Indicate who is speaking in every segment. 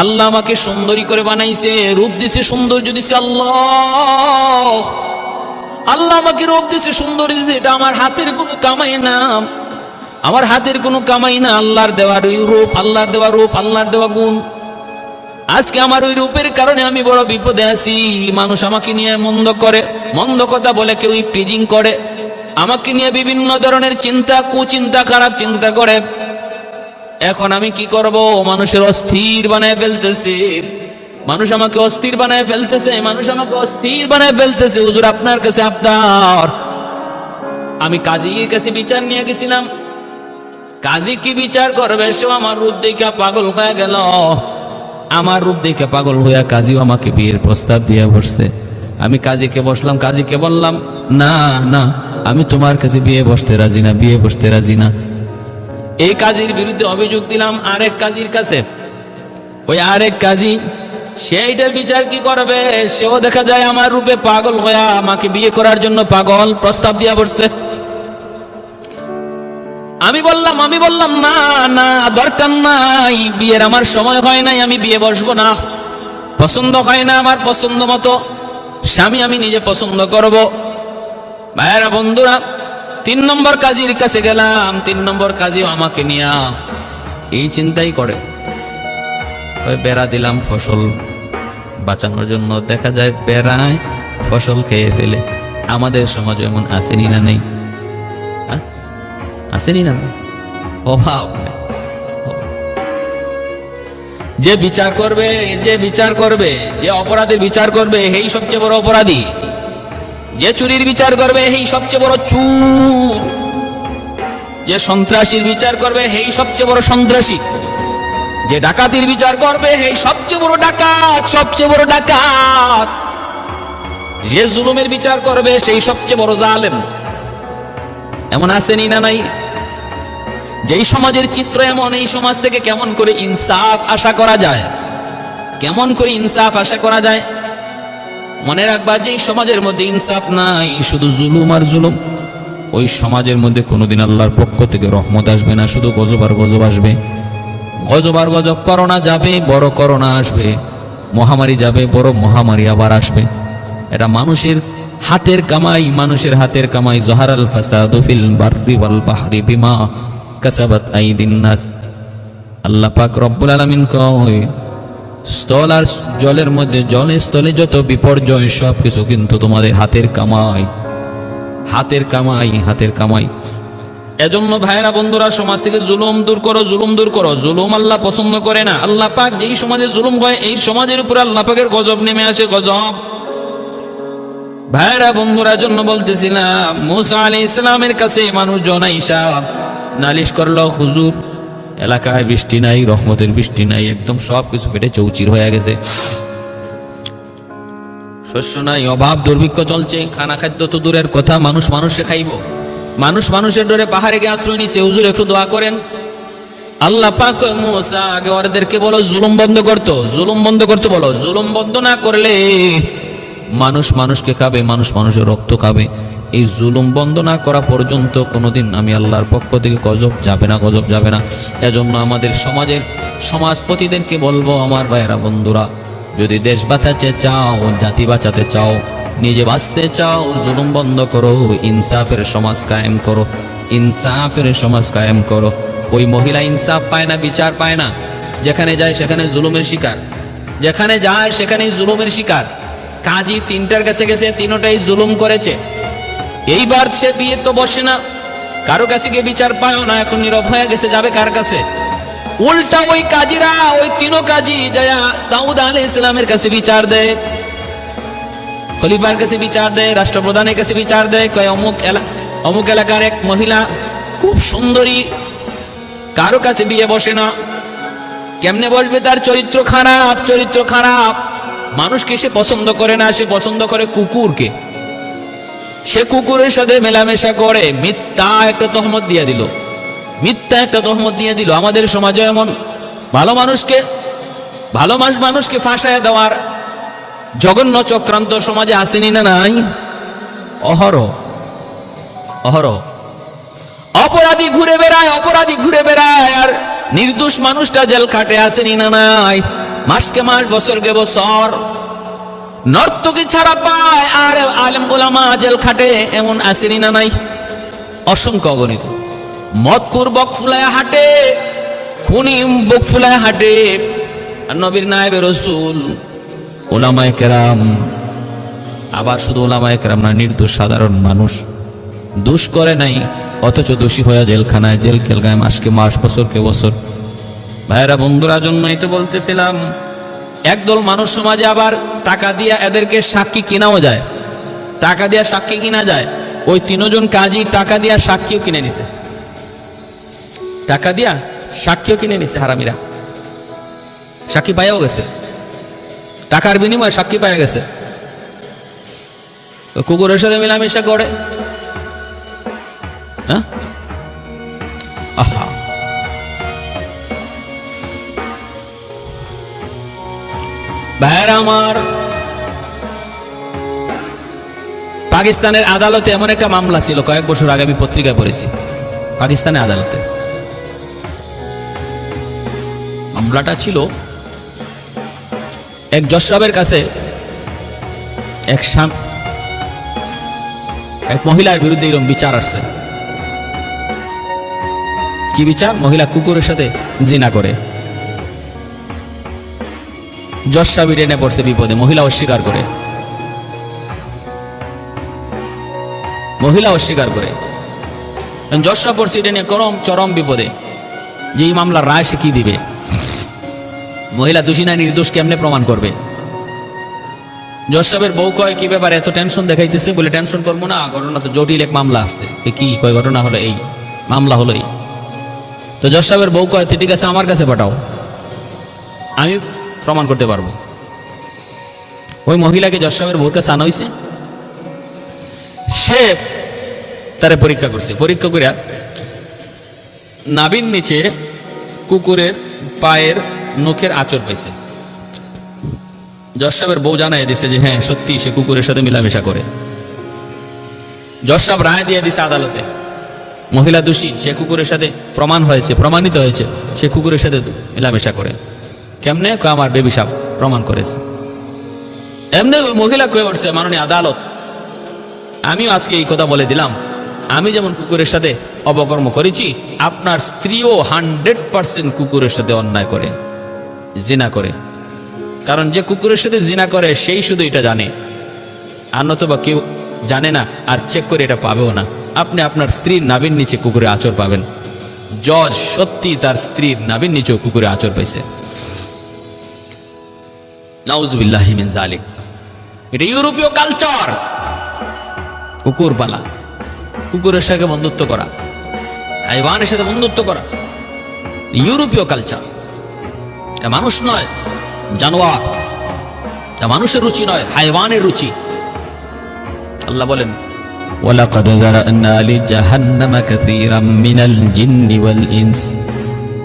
Speaker 1: আল্লাহ আমাকে সুন্দরী করে বানাইছে, রূপ দিছে সৌন্দর্য দিছে আল্লাহ। আল্লাহ আমাকে রূপ দিছে সুন্দরী দিছে, এটা আমার হাতের কোনো কামাই না। আমার হাতের কোনো কামাই না, আল্লাহর দেওয়ার ওই রূপ, আল্লাহর দেওয়া রূপ, আল্লাহর দেওয়া গুণ। আজকে আমার ওই রূপের কারণে আমি বড় বিপদে আছি। মানুষ আমাকে নিয়ে মন্দ করে, মন্দ কথা বলে কেউ প্রিজিং করে। আমাকে নিয়ে বিভিন্ন ধরনের চিন্তা, কুচিন্তা, খারাপ চিন্তা করে। এখন আমি কি করব? মানুষের অস্থির বানায় ফেলতেছে। মানুষ আমাকে অস্থির বানায় ফেলতেছে, মানুষ আমাকে অস্থির বানায় ফেলতেছে। হুজুর, আপনার কাছে আপনার আমি কাজীর কাছে বিচার নিয়ে গেছিলাম। কাজী কি বিচার করবে সে আমার রূপ দেখে পাগল হয়ে গেল। আমার রূপ দেখে পাগল হইয়া কাজীও আমাকে বিয়ের প্রস্তাব দিয়ে বসছে। আমি কাজীকে বসলাম, কাজীকে বললাম, না না, আমি তোমার কাছে বিয়ে বসতে রাজি না, বিয়ে বসতে রাজি না। এই কাজীর বিরুদ্ধে অভিযোগ দিলাম, আরেক কাজীর কাছে। ওই আরেক কাজী, সেইটার বিচার কি করবে? সেও দেখা যায় আমার রূপে পাগল হইয়া আমাকে বিয়ে করার জন্য পাগল প্রস্তাব দিয়া বসছে। আমি বললাম আমি বললাম, না না, দরকার নাই, বিয়ের আমার সময় হয় নাই, আমি বিয়ে বসবো না। পছন্দ হয় না আমার পছন্দ মতো। স্বামী আমি নিজে পছন্দ করব। ভাইয়েরা, বন্ধুরা তিন নম্বর কাজীর কাছে গেলাম, তিন নম্বর কাজীও আমাকে নিয়া এই চিন্তাই করে। বেড়া দিলাম ফসল, বাঁচানোর জন্য দেখা যায় বেড়ায় ফসল খেয়ে ফেলে। আমাদের সমাজে এমন আসেনি না নেই? আসেনি না? অভাব যে বিচার করবে, যে বিচার করবে, যে অপরাধের বিচার করবে এই সবচেয়ে বড় অপরাধী। যে চুরির বিচার করবে এই সবচেয়ে বড় চুর। যে সন্ত্রাসীর বিচার করবে এই সবচেয়ে বড় সন্ত্রাসী। যে ডাকাতির বিচার করবে এই সবচেয়ে বড় ডাকাত, সবচেয়ে বড় ডাকাত। যে জুলুমের বিচার করবে সেই সবচেয়ে বড় জালেম। এমন আসেনি না নাই? যেই সমাজের চিত্র এমন, এই সমাজ থেকে কেমন করে ইনসাফ আশা করা যায়? কেমন করে ইনসাফ আশা করা যায়? মনে রাখবা যে সমাজের মধ্যে ইনসাফ নাই, শুধু জুলুম আর জুলুম। ওই সমাজের মধ্যে কোনোদিন আল্লাহর পক্ষ থেকে রহমত আসবে না, শুধু গজব আর গজব আসবে। গজব আর গজব করোনা যাবে, বড় করোনা আসবে। মহামারী যাবে, বড় মহামারী আবার আসবে। এটা মানুষের হাতের কামাই, মানুষের হাতের কামাই। জহারাল ফাসাদু ফিল বাররি ওয়াল বাহরি বিমা কাসাবাত আইদিন নাস। আল্লাহ পাক রব্বুল আলামিন কয় স্থল আর জলের মধ্যে জলে স্থলে যত বিপর্যয় সব কিছু কিন্তু তোমাদের হাতের কামাই। হাতের কামাই হাতের কামাই। এজন্য ভাইরা বন্ধুরা, সমাজ থেকে জুলুম দূর করো, জুলুম দূর করো। জুলুম আল্লাহ পছন্দ করে না। আল্লাহ পাক যেই সমাজে জুলুম হয়, এই সমাজের উপরে আল্লাহ পাকের গজব নেমে আসে, গজব। ভাইরা বন্ধুরা জন্য বলতেছিলাম, মুসা আলী ইসলামের কাছে মানুষজন আইসা নালিশ করল, হুজুর এলাকায় বৃষ্টি নাই, রহমতের বৃষ্টি নাই, একদম সব কিছু ফেটে চৌচির হয়ে গেছে। শস্য নাই, অভাব, দুর্ভিক্ষ চলছে খানা খাদ্য তো দূরের কথা, মানুষ মানুষে খাইব। মানুষ মানুষের ডরে পাহাড়ে গিয়ে আশ্রয় নিছে, হুজুর একটু দোয়া করেন। আল্লাহ পাক মুসা আগে ওদেরকে বলো, জুলুম বন্ধ করতো, জুলুম বন্ধ করতে বলো, জুলুম বন্ধ না করলে মানুষ মানুষকে খাবে, মানুষ মানুষের রক্ত খাবে। এই জুলুম বন্ধ না করা পর্যন্ত কোনোদিন আমি আল্লাহর পক্ষ থেকে গজব যাবে না, গজব যাবে না। এজন্য আমাদের সমাজের সমাজপতিদেরকে বলব, আমার ভাইয়েরা, বন্ধুরা, যদি দেশ বাঁচাতে চাও, জাতি বাঁচাতে চাও, নিজে বাঁচতে চাও, জুলুম বন্ধ করো, ইনসাফের সমাজ কায়েম করো, ইনসাফের সমাজ কায়েম করো। ওই মহিলা ইনসাফ পায় না, বিচার পায় না। যেখানে যায় সেখানে জুলুমের শিকার। যেখানে যায় সেখানেই জুলুমের শিকার। কাজী তিনটার কাছে গেছে, তিনোটাই জুলুম করেছে। এইবার সে বিয়ে তো বসে না। কারও কাছে গিয়ে বিচার পায়ও না, এখন নীরব হয়ে গেছে, যাবে কার কাছে? উল্টা ওই কাজীরা, ওই তিনো কাজী যায়া দাউদ আলী ইসলামের কাছে বিচার দেয়। খলিফার কাছে বিচার দেয়, রাষ্ট্রপ্রধানের কাছে বিচার দেয়। কয়, অমুক এলাকা অমুক এলাকার এক মহিলা খুব সুন্দরী, কারও কাছে বিয়ে বসে না। কেমনে বসবে তার চরিত্র খারাপ চরিত্র খারাপ? মানুষকে সে পছন্দ করে না, সে পছন্দ করে কুকুরকে। সে কুকুরের সাথে মেলামেশা করে, মিথ্যা একটা তহমত দিয়ে দিল। মিথ্যা একটা তহমত দিয়ে দিল। আমাদের সমাজে এমন ভালো মানুষকে, ভালো মানুষ মানুষকে ফাঁসায় দেওয়ার জঘন্য চক্রান্ত সমাজে আসেনি না নাই? অহর অহর অপরাধী ঘুরে বেড়ায়, অপরাধী ঘুরে বেড়ায়, আর নির্দোষ মানুষটা জেল খাটে আসেনি না নাই? মাসকে মাস বছরকে বছর। নর্তকী ছাড়া পায় আর আলেম গোলামা জেল খাটে এমন আসেনি না নাই? অসংখ্য অগণিত। মদকুর বক ফুলায় হাটে খুনি বক ফুলায় হাটে নবীর নায়েবে রসুল ওলামায় কেরাম। আবার শুধু ওলামায় কেরাম না, নির্দোষ সাধারণ মানুষ। দোষ করে নাই, অথচ দোষী হয়ে জেলখানায়, জেল খেলগায় মাসকে মাস, বছরকে বছর। ভাইরা বন্ধুরা, জন্যই তো বলতেছিলাম, একদল মানুষ সমাজে আবার টাকা দিয়া এদেরকে সাক্ষী কেনাও যায়। টাকা দিয়া সাক্ষী কিনা যায়। ওই তিনজন কাজী টাকা দিয়া সাক্ষীও কিনে নিছে। টাকা দিয়া সাক্ষীও কিনে নিছে হারামিরা। সাক্ষী পাইয়াও গেছে। টাকার বিনিময়ে সাক্ষী পাইয়া গেছে। কুকুরের সাথে মেলামেশা করে। হ্যাঁ? ভাইয়েরা আমার, পাকিস্তানের আদালতে এমন একটা মামলা ছিল, কয়েক বছর আগে আমি পত্রিকায় পড়েছি, পাকিস্তানের আদালতে। মামলাটা ছিল এক সাহেবের কাছে এক এক মহিলার বিরুদ্ধে এরকম বিচার আসছে। কি বিচার? মহিলা কুকুরের সাথে জিনা করে। সাহেব টেনে পড়ছে বিপদে, মহিলা অস্বীকার করে। মহিলা অস্বীকার করে। সাহেব পড়ছে এটা করম চরম বিপদে। যে এই মামলার রায় সে কি দিবে? মহিলা দোষী না, নির্দোষ কেমনে প্রমাণ করবে? সাহেবের বউ কয়, কি ব্যাপার এত টেনশন দেখাইতেছে? বলে টেনশন করব না, ঘটনা তো জটিল এক মামলা আসছে কি কয়, ঘটনা হলো এই, মামলা হলো এই। তো সাহেবের বউ কয়, "তো ঠিক আছে, আমার কাছে পাঠাও। আমি প্রমাণ করতে পারব। ওই মহিলাকে জজ সাহেবের কাছে আনা হয়েছে সে তারে পরীক্ষা করছে। পরীক্ষা করে নাবিন নিচে কুকুরের পায়ের নখের আচর পাইছে। জজ সাহেবের বউ জানাই দিছে যে হ্যাঁ সত্যি সে কুকুরের সাথে মেলামেশা করে। জজ সাহেব রায় দিয়ে দিছে আদালতে। মহিলা দোষী, সে কুকুরের সাথে প্রমাণ হয়েছে, প্রমাণিত হয়েছে, সে কুকুরের সাথে মেলামেশা করে। কেমনে কয় আমার বেবি সাপ প্রমাণ করেছে? এমনি ওই মহিলা কয়ে উঠছে, মাননীয় আদালত, আমিও আজকে এই কথা বলে দিলাম। আমি যেমন কুকুরের সাথে অপকর্ম করেছি, আপনার স্ত্রীও হান্ড্রেড পার্সেন্ট কুকুরের সাথে অন্যায় করে, জিনা করে। কারণ যে কুকুরের সাথে জিনা করে, সেই শুধু এটা জানে। আর নতুবা কেউ জানে না, আর চেক করে এটা পাবেও না। আপনি আপনার স্ত্রীর নাবির নিচে কুকুরে আচর পাবেন। জজ সত্যি তার স্ত্রীর নাবির নিচেও কুকুরে আচর পাইছে। নাউজুবিল্লাহ মিন জালিক এটা ইউরোপীয় কালচার কুকুর পালা কুকুরের সাথে বন্ধুত্ব করা হাইওয়ানের সাথে বন্ধুত্ব করা ইউরোপীয় কালচার এটা মানুষ নয় জানোয়ার এটা মানুষের রুচি নয় হাইওয়ানের রুচি আল্লাহ বলেন ولقد ذرأنا لجهنم كثيرا من الجن والإنس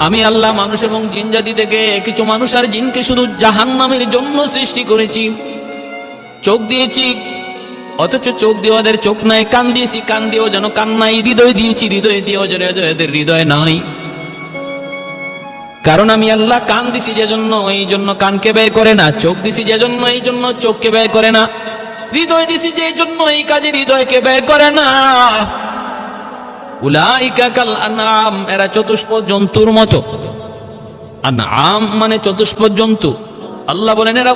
Speaker 1: আমি আল্লাহ মানুষ এবং জিন জাতি থেকে কিছু মানুষ আর জিনকে শুধু জাহান্নামের জন্য সৃষ্টি করেছি। চোখ দিয়েছি, অথচ চোখ দিয়ে ওদের চোখ নাই, কান দিয়েছি, কান দিয়েও যেন কান নাই, হৃদয় দিয়েছি, হৃদয় দিয়েও যেন এদের হৃদয় নাই। কারণ আমি আল্লাহ কান দিছি যে জন্য এই জন্য কানকে ব্যয় করে না, চোখ দিছি যে জন্য এই জন্য চোখকে ব্যয় করে না। হৃদয় দিছি যে জন্য এই কাজে হৃদয়কে ব্যয় করে না। উলাইকা এরা জন্তুর মতো। মানে জন্তু। বলেন, এরা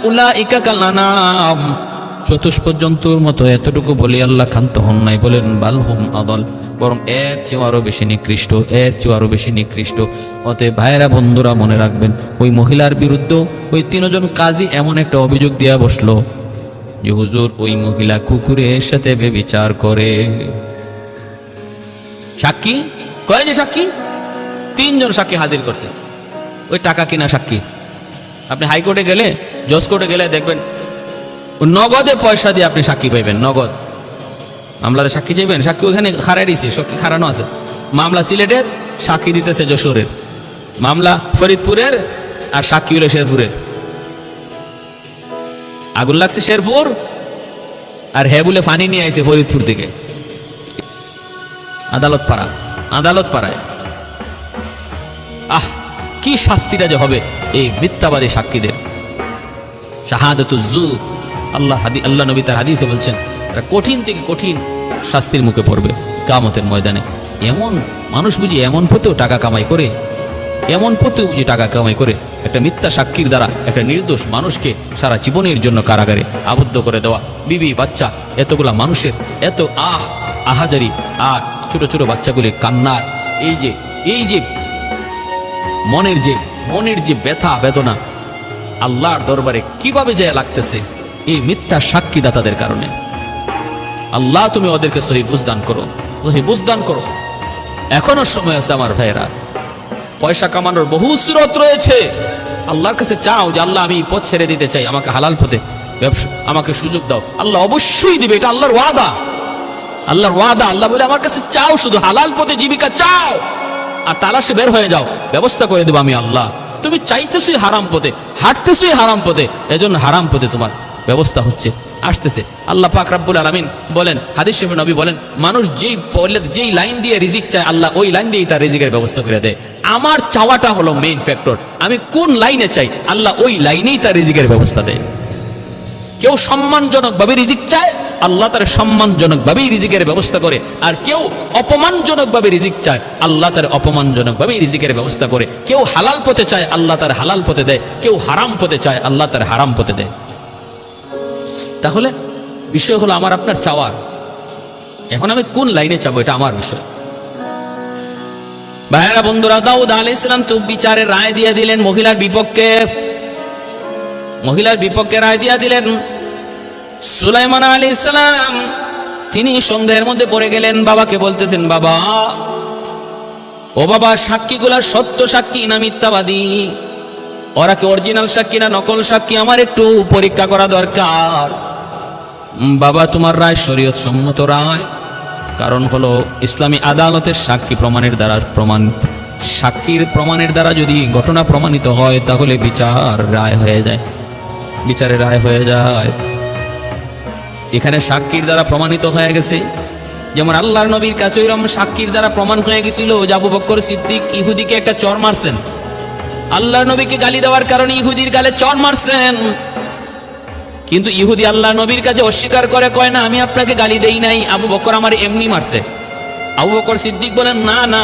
Speaker 1: জন্তুর মতো, এতটুকু বলি আল্লাহ ক্ষান্ত হন নাই। বলেন বালহুম আদল। বরং এর চেয়েও আরও বেশি নিকৃষ্ট, এর চেয়েও বেশি নিকৃষ্ট। অতএব ভাইয়েরা, বন্ধুরা, মনে রাখবেন, ওই মহিলার বিরুদ্ধে ওই তিনজন কাজী এমন একটা অভিযোগ দিয়া বসল যে, হুজুর, ওই মহিলা কুকুরের সাথে বেবিচার করে। সাক্ষী? কয় যে সাক্ষী? তিনজন সাক্ষী হাজির করছে। ওই টাকা কিনা সাক্ষী। আপনি হাইকোর্টে গেলে, জজ কোর্টে গেলে দেখবেন, নগদে পয়সা দিয়ে আপনি সাক্ষী পাইবেন, নগদ। মামলাতে সাক্ষী চাইবেন? সাক্ষী ওখানে খারাই দিছে, সাক্ষী খারানো আছে। মামলা সিলেটের, সাক্ষী দিতেছে যশোরের। মামলা ফরিদপুরের আর সাক্ষী হলো শেরপুরের। আগুন লাগছে শেরপুর, আর হ্যাঁ বলে ফানি নিয়ে আইছে ফরিদপুর থেকে। আদালত পাড়া, আদালত পাড়ায়। আহ, কি শাস্তিটা যে হবে এই মিথ্যাবাদী সাক্ষীদের। শাহাদাতুজ্জু আল্লাহ হাদি, আল্লাহ নবী তার হাদিসে বলছেন এরা কঠিন থেকে কঠিন শাস্তির মুখে পড়বে কামতের ময়দানে। এমন মানুষ বুঝি এমন পথেও টাকা কামাই করে, এমন পথেও বুঝি টাকা কামাই করে, একটা মিথ্যা সাক্ষীর দ্বারা একটা নির্দোষ মানুষকে সারা জীবনের জন্য কারাগারে আবদ্ধ করে দেওয়া। বিবি, বাচ্চা, এতগুলা মানুষের এত আহ, আহাজারি আর ছোট ছোট বাচ্চাগুলির কান্নার এই যে এই যে, মনের যে মনের যে ব্যথা, বেদনা, আল্লাহর দরবারে কীভাবে যায় লাগতেছে, এই মিথ্যা সাক্ষীদাতাদের কারণে। আল্লাহ তুমি ওদেরকে সহি বুঝদান করো, সহি বুঝদান করো। এখনও সময় আছে আমার ভাইয়েরা। পয়সা কামানোর বহু সুরত রয়েছে। আল্লাহর কাছে চাও যে আল্লাহ আমি পথ ছেড়ে দিতে চাই, আমাকে হালাল পথে ব্যবসা, আমাকে সুযোগ দাও। আল্লাহ অবশ্যই দিবে, এটা আল্লাহর ওয়াদা। আল্লাহর ওয়াদা, আল্লাহ বলে, আমার কাছে চাও শুধু হালাল পথে জীবিকা চাও। আর তালাশে বের হয়ে যাও। ব্যবস্থা করে দেবো আমি আল্লাহ। তুমি চাইতেছই হারাম পথে, হাঁটতেছই হারাম পথে, এজন্য হারাম পথে তোমার ব্যবস্থা হচ্ছে। আসতেছে। আল্লাহ পাক রাব্বুল আলামিন বলেন, হাদিস শরীফে নবী বলেন, মানুষ যেই যেই লাইন দিয়ে রিজিক চায়, আল্লাহ ওই লাইন দিয়েই তার রিজিকের ব্যবস্থা করে দেয়। আমার চাওয়াটা হলো মেইন ফ্যাক্টর আমি কোন লাইনে চাই, আল্লাহ ওই লাইনেই তার রিজিকের ব্যবস্থা দেয়। কেউ সম্মানজনক ভাবে রিজিক চায় আল্লাহ তার সম্মানজনক ভাবেই রিজিকের ব্যবস্থা করে। আর কেউ অপমানজনক ভাবে রিজিক চায়, আল্লাহ তার অপমানজনক ভাবেই রিজিকের ব্যবস্থা করে। কেউ হালাল পথে চায়, আল্লাহ তার হালাল পথে দেয়। কেউ হারাম পথে চায়, আল্লাহ তার হারাম পথে দেয়। তাহলে বিষয় হলো আমার আপনার চাওয়ার এখন আমি কোন লাইনে চাবো, এটা আমার বিষয়। ভাইয়েরা, বন্ধুরা, দাউদ আলাইহিস ইসলাম তো বিচারের রায় দিয়ে দিলেন, মহিলার বিপক্ষে। মহিলার বিপক্ষে রায় দিয়ে দিলেন। সুলাইমান আলী ইসলাম তিনি সন্দেহের মধ্যে পড়ে গেলেন, বাবাকে বলতেছেন, বাবা, ও বাবা, সাক্ষীগুলা সত্য সাক্ষী না মিথ্যাবাদী? ওরা কি অরিজিনাল সাক্ষী না নকল সাক্ষী? আমার একটু পরীক্ষা করা দরকার। বাবা, তোমার রায় শরীয়ত সম্মত রায়। কারণ হলো, ইসলামী আদালতের সাক্ষী প্রমাণের দ্বারা প্রমাণ, সাক্ষীর প্রমাণের দ্বারা যদি ঘটনা প্রমাণিত হয়, তাহলে বিচার রায় হয়ে যায়। বিচারে রায় হয়ে যায়। এখানে সাক্ষীর দ্বারা প্রমাণিত হয়ে গেছে। যেমন আল্লাহর নবীর কাছে ওইরকম সাক্ষীর দ্বারা প্রমাণ হয়ে গেছিল আবু বক্কর সিদ্দিক ইহুদিকে একটা চর মারছেন। আল্লাহর নবীকে গালি দেওয়ার কারণে ইহুদির গালে চর মারছেন। কিন্তু ইহুদি আল্লাহ নবীর কাছে অস্বীকার করে, কয়, না, আমি আপনাকে গালি দেই নাই, আবু বকর আমার এমনি মারছে। আবু বকর সিদ্দিক বলেন, না না,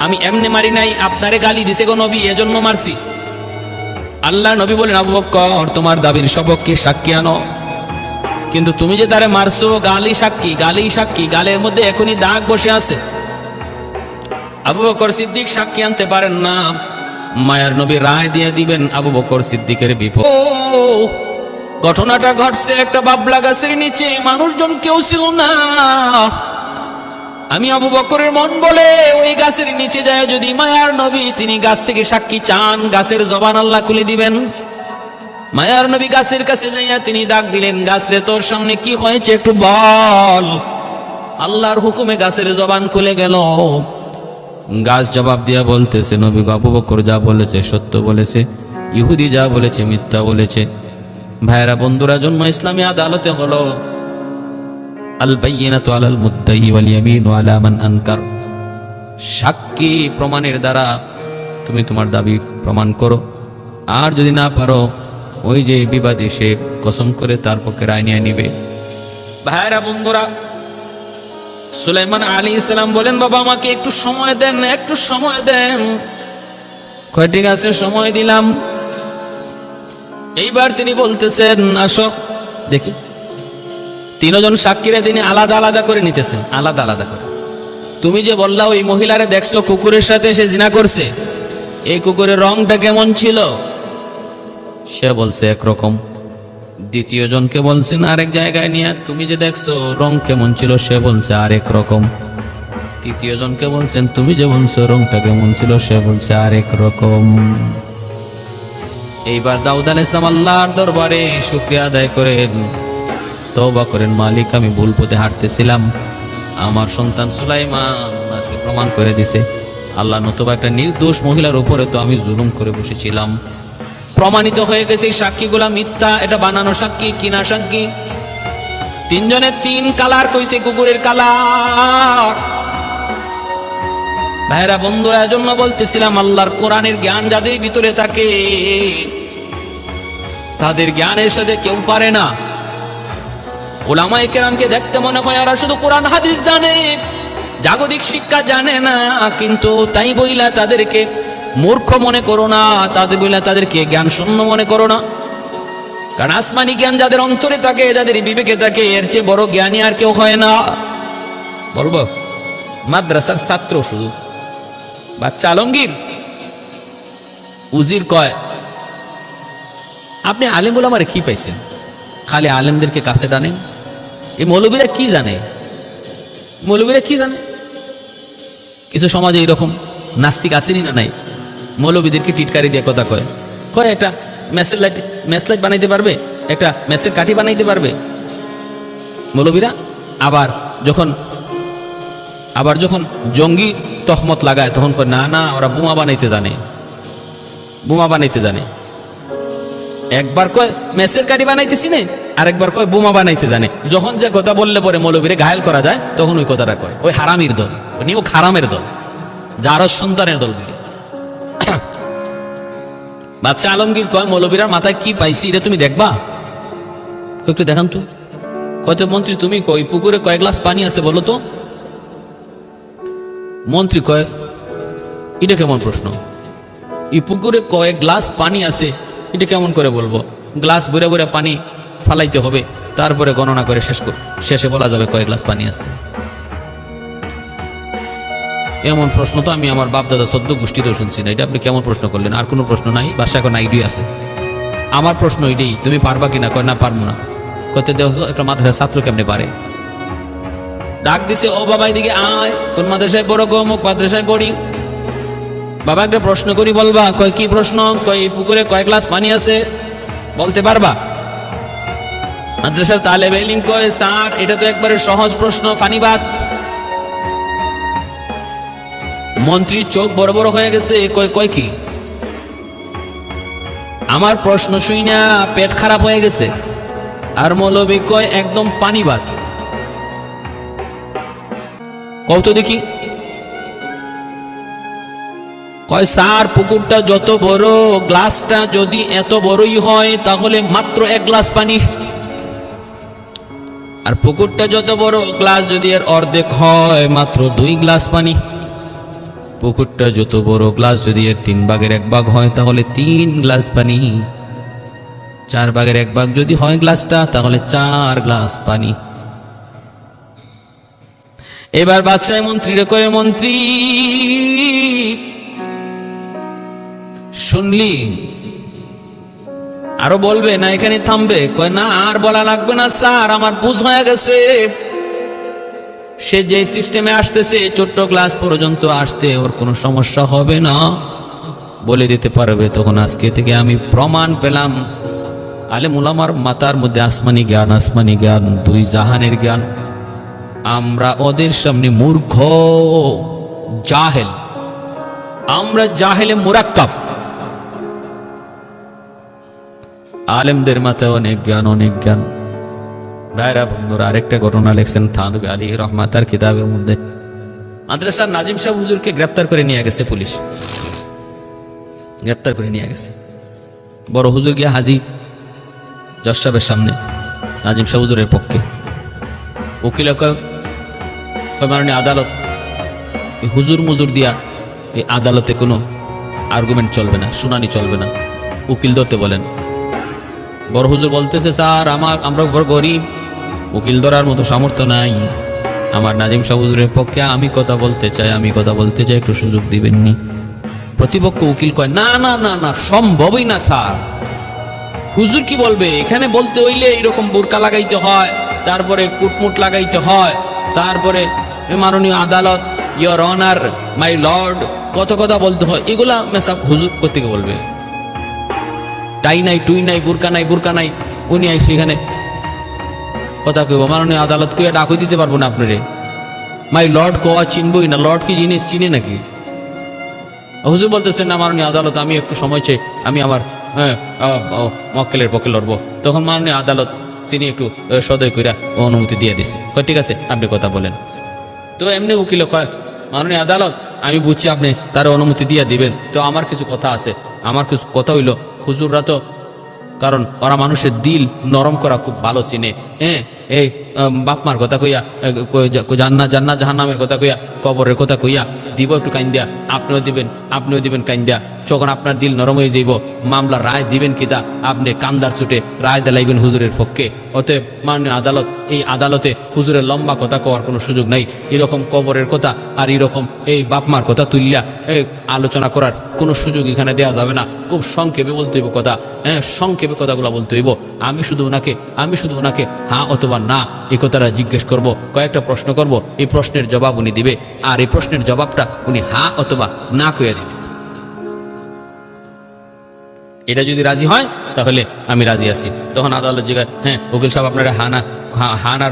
Speaker 1: আমি এমনি মারি নাই, আপনারে গালি দিছে গো নবী, এজন্য মারছি। আল্লাহ নবী বলেন, আবু বকর তোমার দাবির সপক্ষে সাক্ষী আনো। কিন্তু তুমি যে তারে মারছো, গালি সাক্ষী গালি সাক্ষী, গালের মধ্যে এখনই দাগ বসে আছে। আবু বকর সিদ্দিক সাক্ষী আনতে পারেন না। মায়ার নবী রায় দিয়ে দিবেন আবু বকর সিদ্দিকের বিপদ। ঘটনাটা ঘটছে একটা বাবলা গাছের নিচে, মানুষজন কেউ ছিল না। আমি আবু বকরের মন বলে ওই গাছের নিচে যায় যদি মায়ার নবী, তিনি গাছ থেকে সাক্ষী চান, গাছের জবান আল্লাহ খুলে দিবেন। মায়ার নবী গাছের কাছে যাইয়া তিনি ডাক দিলেন, গাছরে, তোর সামনে কি হয়েছে একটু বল। আল্লাহর হুকুমে গাছের জবান খুলে গেল। গাছ জবাব দিয়া বলতেছে, নবী আবু বকর যা বলেছে সত্য বলেছে, ইহুদি যা বলেছে মিথ্যা বলেছে। ভাইরা বন্ধুরা জন্ম ইসলামী আদালতে হলো মান আনকার। সাক্ষী প্রমাণের দ্বারা তুমি তোমার দাবি প্রমাণ করো। আর যদি না পারো ওই যে বিবাদী সে কসম করে তার পক্ষে রায় নিয়ে নিবে। ভাইরা বন্ধুরা, সুলাইমান আলী ইসলাম বলেন, বাবা, আমাকে একটু সময় দেন, একটু সময় দেন। কয়, ঠিক আছে, সময় দিলাম। এইবার তিনি বলতেছেন, আসো, দেখি। তিনজন সাক্ষীরা তিনি আলাদা আলাদা করে নিতেছেন, আলাদা আলাদা করে। তুমি যে বললা ওই মহিলারে দেখছ, কুকুরের সাথে সে জিনা করছে। এই কুকুরের রংটা কেমন ছিল? সে বলছে একরকম। দ্বিতীয় জনকে বলছেন, আরেক জায়গায় নিয়ে তুমি যে দেখছ রং কেমন ছিল, সে বলছে আরেক রকম। তৃতীয় জনকে বলছেন, তুমি যে বলছো রংটা কেমন ছিল, সে বলছে আরেক রকম। এইবার দাউদ আল ইসলাম আল্লাহর দরবারে শুক্রিয়া আদায় করেন। তওবা করেন, মালিক, আমি ভুল পথে হাঁটতেছিলাম। আমার সন্তান সুলাইমান আজকে প্রমাণ করে দিছে। আল্লাহ নতুবা একটা নির্দোষ মহিলার উপরে তো আমি জুলুম করে বসেছিলাম। প্রমাণিত হয়ে গেছে সাক্ষীগুলা মিথ্যা, এটা বানানো সাক্ষী, কিনা সাক্ষী? তিনজনের তিন কালার কইছে, কুকুরের কালার। ভাইরা, বন্ধুরা জন্য বলতেছিলাম, আল্লাহর কোরআনের জ্ঞান যাদের ভিতরে থাকে, তাদের জ্ঞানের সাথে কেউ পারে না। ওলামাই কেরামকে দেখতে মনে হয় ওরা শুধু কোরআন, হাদিস জানে, জাগতিক শিক্ষা জানে না, কিন্তু তাই বইলা তাদেরকে মূর্খ মনে করো না, তাদের বলে তাদেরকে জ্ঞান শূন্য মনে করো না। কারণ আসমানি জ্ঞান যাদের অন্তরে থাকে, যাদের বিবেকে থাকে, এর চেয়ে বড় জ্ঞানী আর কেউ হয় না। বলব, মাদ্রাসার ছাত্র শুধু। বাচ্চা আলমগীর, উজির কয়, আপনি আলেম বলে আমার কি পাইছেন? খালি আলেমদেরকে কাছে টানেন? এই মৌলবীরা কি জানে? মৌলবীরা কি জানে? কিছু সমাজে এরকম নাস্তিক আসেনি না নাই? মৌলবীদেরকে টিটকারি দিয়ে কথা কয়। কয়, একটা মেসের লাইট মেস লাইট বানাইতে পারবে? একটা মেসের কাঠি বানাইতে পারবে? মৌলবীরা আবার যখন আবার যখন জঙ্গি তহমত লাগায়, তখন কয়, না না, ওরা বোমা বানাইতে জানে। বোমা বানাইতে জানে। একবার কয় মেসের কাঠি বানাইতেছি নে। আরেকবার কয়, বোমা বানাইতে জানে। যখন যে কথা বললে পরে মৌলবীরে ঘায়ল করা যায়, তখন ওই কথাটা কয়, ওই হারামির দল। ওই নিয়ে খারামের দল। যারও সন্তানের দল বাচ্চা আলমগীর কয় মৌলবীরার মাথায় কি পাইছি এটা তুমি দেখবা? একটু দেখান তো। কত মন্ত্রী, তুমি কই, পুকুরে কয় গ্লাস পানি আছে বলো তো? মন্ত্রী কয়, এটা কেমন প্রশ্ন? এই পুকুরে কয়েক গ্লাস পানি আছে, এটা কেমন করে বলব? গ্লাস ভরে ভরে পানি ফালাইতে হবে, তারপরে গণনা করে শেষ শেষে বলা যাবে কয়েক গ্লাস পানি আছে। এমন প্রশ্ন তো আমি আমার বাপ দাদা সদ্য গোষ্ঠীতেও শুনছি না। এটা আপনি কেমন প্রশ্ন করলেন? আর কোনো প্রশ্ন নাই? বাসা এখন আইডিয়া আছে। আমার প্রশ্ন এটাই, তুমি পারবা কিনা? কয়, না, পারব না। কত দেখো, একটা মাদ্রাসা ছাত্র কেমনে পারে? ডাক দিছে, ও বাবা, এদিকে আয়। কোন মাদ্রাসায় বড় গো? মুখ মাদ্রাসায় পড়ি। বাবা একটা প্রশ্ন করি, বলবা, কয়, কি প্রশ্ন? কয় পুকুরে কয় গ্লাস পানি আছে? বলতে পারবা? মাদ্রাসার তালে বেলিং কয়, স্যার, এটা তো একবারে সহজ প্রশ্ন ফানিবাদ মন্ত্রীর চোখ বড় বড় হয়ে গেছে, কয় কয় কি? আমার প্রশ্ন শুই না পেট খারাপ হয়ে গেছে। আর মৌলবী কয়, একদম পানিবাদ কত দেখি। কয়, স্যার, পুকুরটা যত বড়, গ্লাসটা যদি এত বড়ই হয়, তাহলে মাত্র এক গ্লাস পানি। আর পুকুরটা যত বড়, গ্লাস যদি এর অর্ধেক হয়, মাত্র দুই গ্লাস পানি। পুকুরটা যত বড় গ্লাস যদি এর তিন ভাগের এক ভাগ হয়, তাহলে তিন গ্লাস পানি। চার ভাগের এক ভাগ যদি হয় গ্লাসটা তাহলে চার গ্লাস পানি। এবার বাদশাহ মন্ত্রীরা করে মন্ত্রী, শুনলি? আরও বলবে, না, এখানে থামবে। কয়, না, আর বলা লাগবে না, স্যার, আমার বুঝ হয়ে গেছে। সে যে সিস্টেমে আসতেছে, ছোট্ট ক্লাস পর্যন্ত আসতে ওর কোনো সমস্যা হবে না। বলে দিতে পারবে, তখন আজকে থেকে আমি প্রমাণ পেলাম। আলে মুলামার মাতার মধ্যে আসমানি জ্ঞান আসমানি জ্ঞান, দুই জাহানের জ্ঞান। আমরা ওদের সামনে মূর্খ, জাহেল। আমরা জাহেলে মুরাক্কাব। আলেমদের মাথায় অনেক জ্ঞান অনেক জ্ঞান। ভাইরা বন্ধুরা, আরেকটা ঘটনা লেখছেন থানবী আলী রহমাতার কিতাবের মধ্যে। মাদ্রাসার নাজিম সাহেব হুজুরকে গ্রেপ্তার করে নিয়ে গেছে পুলিশ। গ্রেপ্তার করে নিয়ে গেছে। বড় হুজুর গিয়ে হাজির জজ সাহেবের সামনে, নাজিম সাহেব হুজুরের পক্ষে। উকিল মাননীয় আদালত হুজুর মুজুর দিয়া এই আদালতে কোনো আর্গুমেন্ট চলবে না, শুনানি চলবে না। উকিল ধরতে বলেন, বড় হুজুর বলতেছে, স্যার, আমার, আমরা গরিব উকিল ধরার মতো সামর্থ্য নাই। আমার নাজিম হুজুরের পক্ষে আমি কথা বলতে চাই, আমি কথা বলতে চাই, একটু সুযোগ দিবেননি। প্রতিপক্ষ উকিল কয়, না না না না, সম্ভবই না, স্যার। হুজুর কি বলবে? এখানে বলতে হইলে এরকম বোরকা লাগাইতে হয়, তারপরে কুটমুট লাগাইতে হয়, তারপরে মাননীয় আদালত, ইয়র অনার, মাই লর্ড, কত কথা বলতে হয়, এগুলা মেসাব হুজুর কোথেকে বলবে। টাই নাই টুই নাই, বুরকা নাই বুরকা নাই, উনি সেখানে কথা কইব মাননীয় আদালত কইয়া ডাকই দিতে পারব না আপনারে। মাই লর্ড কোয়া চিনবই না লর্ড কি জিনিস চিনে নাকি? হুজুর বলতেছেন না মাননীয় আদালত আমি একটু সময় চাই আমি আমার হ্যাঁ, মক্কেলের পক্ষে লড়বো। তখন মাননীয় আদালত তিনি একটু সদয় কইরা অনুমতি দিয়ে দিছে। ঠিক আছে আপনি কথা বলেন। তো এমনি উকিল কয় মাননীয় আদালত আমি বুঝছি আপনি তার অনুমতি দিয়ে দিবেন তো আমার কিছু কথা আছে। আমার কিছু কথা হইল হুজুররা তো কারণ ওরা মানুষের দিল নরম করা খুব ভালো চিনে হ্যাঁ এই আম, বাপ মার কথা কইয়া জান্নাত জান্নাত জাহান্নামের কথা কইয়া কবরের কথা কইয়া দিব একটু কাইন দিয়া আপনিও দিবেন আপনিও দিবেন কাইন দিয়া। যখন আপনার দিল নরম হয়ে যাইব মামলা রায় দিবেন কিতা আপনি কান্দার ছুটে রায় দিলাইবেন হুজুরের পক্ষে। অতএব মাননীয় আদালত এই আদালতে হুজুরের লম্বা কথা কওয়ার কোনো সুযোগ নাই। এরকম কবরের কথা আর এরকম এই বাপমার কথা তুললিয়া আলোচনা করার কোনো সুযোগ এখানে দেওয়া যাবে না। খুব সংক্ষেপে বলতে হইব কথা। হ্যাঁ সংক্ষেপে কথাগুলো বলতে হইব। আমি শুধু ওনাকে, আমি শুধু ওনাকে হ্যাঁ অথবা না, এ কথাটা জিজ্ঞেস করব। কয়েকটা প্রশ্ন করব। এই প্রশ্নের জবাব উনি দিবে। আর এই প্রশ্নের জবাবটা উনি হ্যাঁ অথবা না কইয়া দিবে। এটা যদি রাজি হয়, তাহলে আমি রাজি আছি। তখন আদালত জিজ্ঞাসা হ্যাঁ উকিল সাহেব, আপনারা হা না হা- হান আর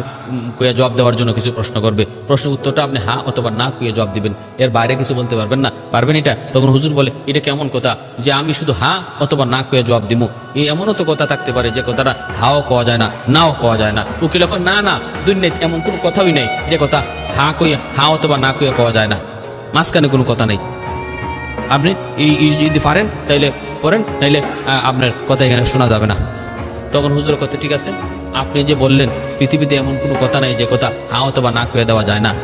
Speaker 1: কুয়া জবাব দেওয়ার জন্য কিছু প্রশ্ন করবে। প্রশ্ন উত্তরটা আপনি হা অথবা না কুয়ে জবাব দিবেন। এর বাইরে কিছু বলতে পারবেন না। পারবেন এটা? তখন হুজুর বলে, এটা কেমন কথা? যে আমি শুধু হা অথবা না কুয়ে জবাব দিব এই এমনও তো কথা থাকতে পারে যে কথাটা হাও পাওয়া যায় না, নাও পাওয়া যায় না। উকিল এখন, না না দুর্নীতি এমন কোনো কথাই নেই যে কথা হা কইয়া, হা অথবা না কুয়ে পাওয়া যায় না। মাঝখানে কোনো কথা নেই। আপনি এই যদি পারেন, তাইলে পড়েন, নাইলে আপনার কথা এখানে শোনা যাবে না। তখন হুজুর কথা, ঠিক আছে? আপনি যে বললেন, পৃথিবীতে এমন কোনো কথা নাই, যে কথা হ্যাঁ অথবা না কয়ে দেওয়া যায় না।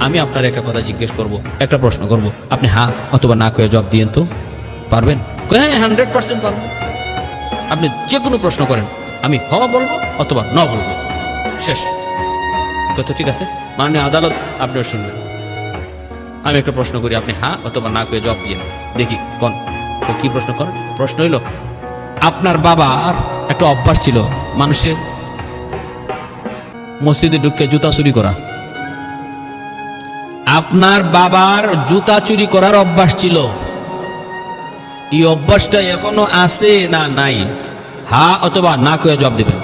Speaker 1: আমি আপনার একটা কথা জিজ্ঞেস করব, একটা প্রশ্ন করব। আপনি হ্যাঁ অথবা না কয়ে জবাব দিয়েন তো। পারবেন? হ্যাঁ হান্ড্রেড পার্সেন্ট পারবেন আপনি যে কোনো প্রশ্ন করেন, আমি হ বলব অথবা ন বলব। শেষ। কত ঠিক আছে। মাননীয় আদালত আপনার শুনবেন। আমি একটা প্রশ্ন করি, আপনি হ্যাঁ অথবা না করে জবাব দিয়ে দেখি, কোন? কি প্রশ্ন করেন? প্রশ্ন হইল, আপনার বাবার একটা অভ্যাস ছিল, মানুষের মসজিদে ঢুকে জুতা চুরি করা। আপনার বাবার জুতা চুরি করার অভ্যাস ছিল। এই অভ্যাসটা এখনও আছে না নাই? হা অথবা না কয়ে জবাব দিবেন।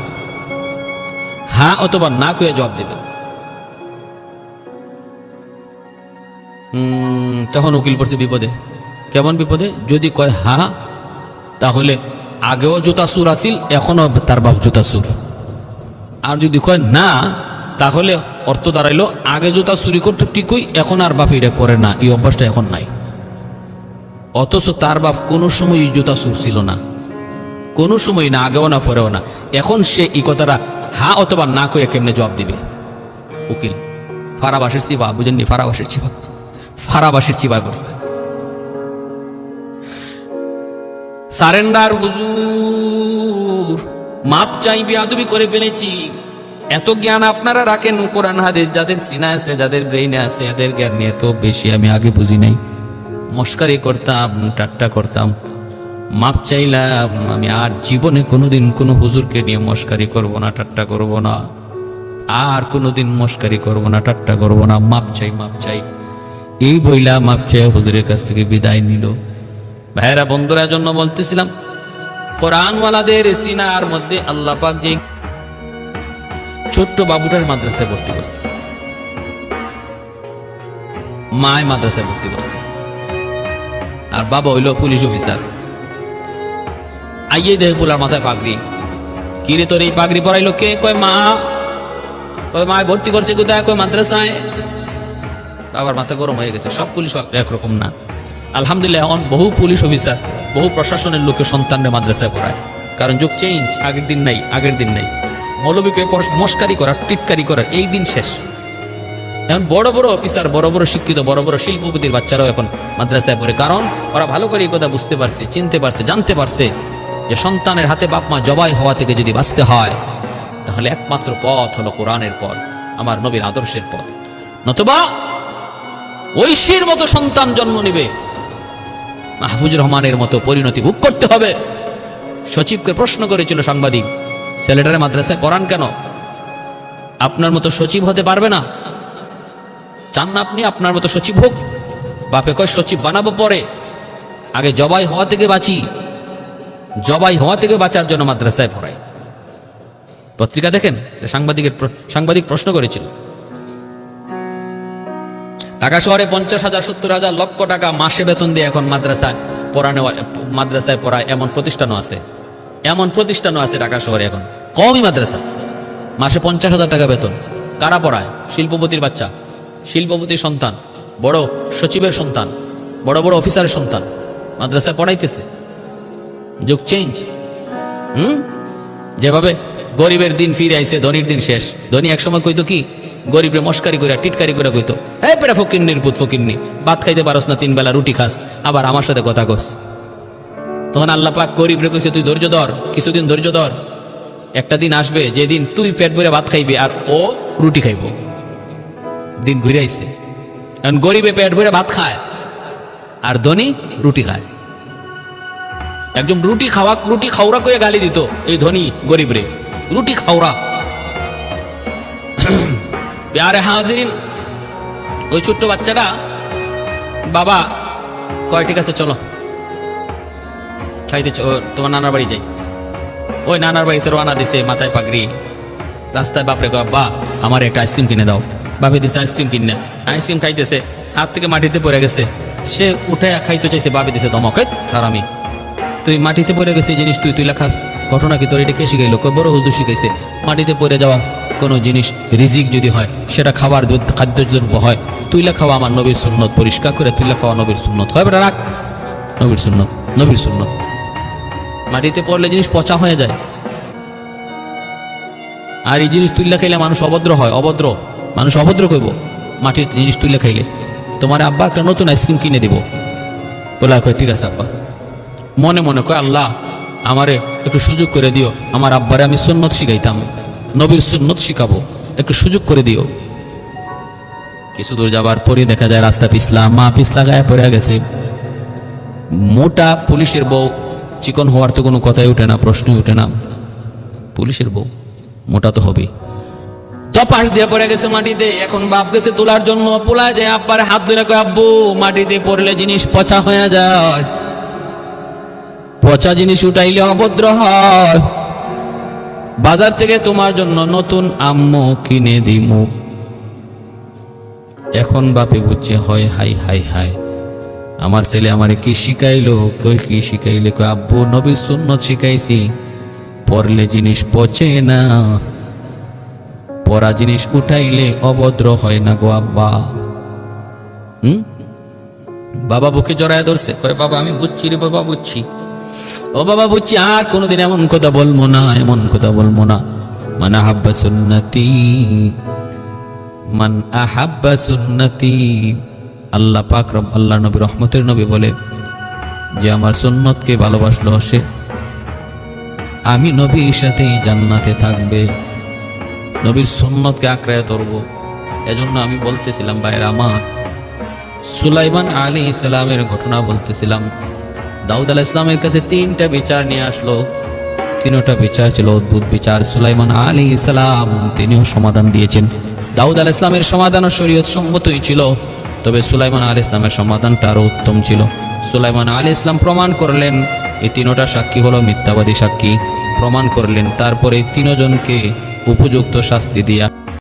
Speaker 1: হ্যাঁ অথবা না কয়ে জবাব দিবেন। তখন উকিল পড়ছে বিপদে। কেমন বিপদে? যদি কয় হা, তাহলে আগেও জুতা সুর আসিল এখনও তার বাপ জুতা সুর। আর যদি কয় না, তাহলে অর্থ দাঁড়াইলো, আগে জুতা চুরি করতো ঠিকই, এখন আর বাপ এটা করে না, এই অভ্যাসটা এখন নাই। অথচ তার বাপ কোনো সময় জুতা চুর ছিল না। কোনো সময় না, আগেও না, পরেও না। এখন সে এই কথাটা হা অথবা না কয়ে কেমনে জবাব দিবে? উকিল, ফারাবাসের চিবা বুঝেননি ফারাবাসের চিবা ফারাবাসের চিবা করছে। সারেন্ডার হুজুর মাপ চাই বিয়াদবি করে ফেলেছি। এত জ্ঞান আপনারা রাখেন কোরআন, হাদিস, যাদের সিনা আছে, যাদের ব্রেইনে আছে, এদের জ্ঞান নিয়ে তো বেশি আমি আগে বুঝি নাই। মস্কারি করতাম ঠাট্টা করতাম। মাপ চাইলাম, আমি আর জীবনে কোনোদিন কোনো হুজুরকে নিয়ে মস্কারি করব না ঠাট্টা করব না। আর কোনোদিন মস্কারি করব না ঠাট্টা করব না। মাপ চাই মাপ চাই। এই বইলা মাপ চাই হুজুরের কাছ থেকে বিদায় নিল। ভাইরা, বন্ধুরা জন্য বলতেছিলাম কোরআনওয়ালাদের সিনার মধ্যে আল্লাহ পাক যে ছোট্ট বাবুটার মাদ্রাসায় ভর্তি করছে। মায় মাদ্রাসায় ভর্তি করছে। আর বাবা হইল পুলিশ অফিসার। আইয়ে দেখ পোলার মাথায় পাগড়ি। কিরে তোর এই পাগড়ি পরাইলো কে? কয় মা। কয় মা, ভর্তি করছে কোথায়? কয় মাদ্রাসায়। বাবার মাথা গরম হয়ে গেছে। সব পুলিশ একরকম না। আলহামদুলিল্লাহ, এখন বহু পুলিশ অফিসার, বহু প্রশাসনের লোকের সন্তানরা মাদ্রাসায় পড়ায়। কারণ যুগ চেঞ্জ আগের দিন নাই, আগের দিন নাই। মৌলবীকে মস্কারি করার, টিটকারি করার, এই দিন শেষ। এখন বড় বড় অফিসার, বড় বড় শিক্ষিত, বড় বড় শিল্পপতির বাচ্চারাও এখন মাদ্রাসায় পড়ে। কারণ ওরা ভালো করে এই কথা বুঝতে পারছে, চিনতে পারছে, জানতে পারছে যে সন্তানের হাতে বাপ মা জবাই হওয়া থেকে যদি বাঁচতে হয়, তাহলে একমাত্র পথ হলো কোরআনের পথ, আমার নবীর আদর্শের পথ। নতুবা ঐশীর মতো সন্তান জন্ম নেবে। মাহফুজুর রহমানের মতো পরিণতি ভোগ করতে হবে। সচিবকে প্রশ্ন করেছিল সাংবাদিক, ছেলেটারে মাদ্রাসায় পড়ান কেন? আপনার মতো সচিব হতে পারবে না। চান না আপনি, আপনার মতো সচিব হোক। বাপে কয়, সচিব বানাবো পরে। আগে জবাই হওয়া থেকে বাঁচি। জবাই হওয়া থেকে বাঁচার জন্য মাদ্রাসায় পড়াই। পত্রিকা দেখেন, সাংবাদিকের সাংবাদিক প্রশ্ন করেছিল। ঢাকা শহরে পঞ্চাশ হাজার, সত্তর হাজার, লক্ষ টাকা মাসে বেতন দিয়ে এখন মাদ্রাসায় পড়ানো, মাদ্রাসায় পড়ায় এমন প্রতিষ্ঠানও আছে। এমন প্রতিষ্ঠানও আছে ঢাকা শহরে এখন। কমই মাদ্রাসা। মাসে পঞ্চাশ হাজার টাকা বেতন। কারা পড়ায়? শিল্পপতির বাচ্চা। শিল্পপতির সন্তান। বড় সচিবের সন্তান। বড় বড় অফিসারের সন্তান। মাদ্রাসায় পড়াইতেছে। যুগ চেঞ্জ হুম? যেভাবে গরিবের দিন ফিরে আইছে, ধনির দিন শেষ। ধনী একসময় কইতো কি? গরিবরে মস্কারি করে টিটকারি করে কইতো হ্যাঁ পেরা ফকিন্নির পুত ফকিন্নি, ভাত খাইতে পারস না, তিন বেলা রুটি খাস, আবার আমার সাথে কথা কস। তখন আল্লাহ পাক গরিবরে কইছে, তুই ধৈর্য ধর, কিছুদিন ধৈর্য ধর, একটা দিন আসবে, যেদিন তুই পেট ভরে ভাত খাইবি আর ও রুটি খাইব। দিন ঘুরে আইছে। কারণ গরিবে পেট ভরে ভাত খায় আর ধনী রুটি খায়। একজন রুটি খাওয়া, রুটি খাওরা করে গালি দিত, এই ধনী গরিব রে রুটি খাওরা প্যারে হাজিরিন, ওই ছোট্ট বাচ্চাটা, বাবা কয় ঠিক আছে চলো। খাইতে তোমার নানার বাড়ি যাই। ওই নানার বাড়িতে রওনা দিছে মাথায় পাগড়ি। রাস্তায় বাপরে বা আমার একটা আইসক্রিম কিনে দাও। বাপে দিছে, আইসক্রিম কিনে আইসক্রিম খাইতেছে, হাত থেকে মাটিতে পড়ে গেছে। সে উঠে খাইতে চাইছে, বাপে দিছে, দমক আর আমি। তুই মাটিতে পড়ে গেছে জিনিস তুই তুই লেখাস। ঘটনা কি তোর এটা কে শিখাইলো? বড় হুজুর শিখাইছে। মাটিতে পড়ে যাওয়া কোনো জিনিস রিজিক যদি হয়, সেটা খাবার যদি, খাদ্য যদি হয়, তুইলা খাওয়া আমার নবীর সুন্নত, পরিষ্কার করে তুইলা খাওয়া নবীর সুন্নত। হয় বেটা, রাখ। নবীর সুন্নত নবীর সুন্নত। মাটিতে পড়লে জিনিস পচা হয়ে যায়। আর এই জিনিস তুললে খাইলে মানুষ অভদ্র হয়, অভদ্র। মানুষ অভদ্র কইব, মাটির জিনিস তুললে খাইলে। তোমার আব্বা একটা নতুন আইসক্রিম কিনে দিব। বলে কয় ঠিক আছে আব্বা। মনে মনে কয়, আল্লাহ, আমারে একটু সুযোগ করে দিও। আমার আব্বারে আমি সুন্নত শিখাইতাম। নবীর সুন্নত শিখাবো। একটু সুযোগ করে দিও। কিছু দূর যাবার পরে দেখা যায় রাস্তা পিছলা, মা পিছলা গায়ে পড়ে গেছে। মোটা পুলিশের বউ, চিকন হওয়ার তো কোনো কথাই ওঠে না, প্রশ্নই ওঠে না। পুলিশের বউ, মোটা তো হবে তপাস দিয়ে পড়ে গেছে মাটিতে, এখন বাপ গেছে তোলার জন্য। পোলায় যায় আব্বার হাত ধরে কয়, আব্বু, মাটিতে পড়লে জিনিস পচা হয়ে যায়। পচা জিনিস উঠাইলে অভদ্র হয়। বাজার থেকে তোমার জন্য নতুন আম্মু কিনে দিমু। এখন বাপে বুঝছে, হয় হাই হাই হাই আমার ছেলে আমারে কি শিখাইলো? কই কি শিখাইলে? কই, আব্বু, নবীর সুন্নত শিখাইছি। পড়লে জিনিস পচে না। পড়া জিনিস উঠাইলে অভদ্র হয় না গো আব্বা। হুম? বাবা বুকে জড়ায় ধরছে। কয় বাবা, আমি বুঝছি রে, বাবা, বুঝছি। ও বাবা বুঝছি আর কোনোদিন এমন কথা বলব না, এমন কথা বলব না। মানে হাব্বা সুন্নতি, মান আহাব্বা সুন্নতি। আল্লাহ পাক রব, আল্লাহ নবী রহমতের নবী বলে যে, আমার সুন্নতকে ভালোবাসলো সে। আমি নবীর সাথেই জান্নাতে থাকবে। নবীর সুন্নতকে আঁকড়ায় ধরবো। এজন্য আমি বলতেছিলাম বাইরে আমার সুলাইমান আলী ইসলামের ঘটনা বলতেছিলাম। দাউদ আলাহ ইসলামের কাছে তিনটা বিচার নিয়ে আসলো। তিনটা বিচার ছিল অদ্ভুত বিচার। সুলাইমান আলী ইসলাম তিনিও সমাধান দিয়েছেন। দাউদ আল ইসলামের সমাধান ও শরীয়ত সম্মতই ছিল, তবে সুলাইমান আল ইসলামের সমাধানটা আরও উত্তম ছিল। সুলাইমান আলী ইসলাম প্রমাণ করলেন, এই তিনোটা সাক্ষী হলো মিথ্যাবাদী সাক্ষী। প্রমাণ করলেন, তারপরে তিনজনকে উপযুক্ত শাস্তি দিয়া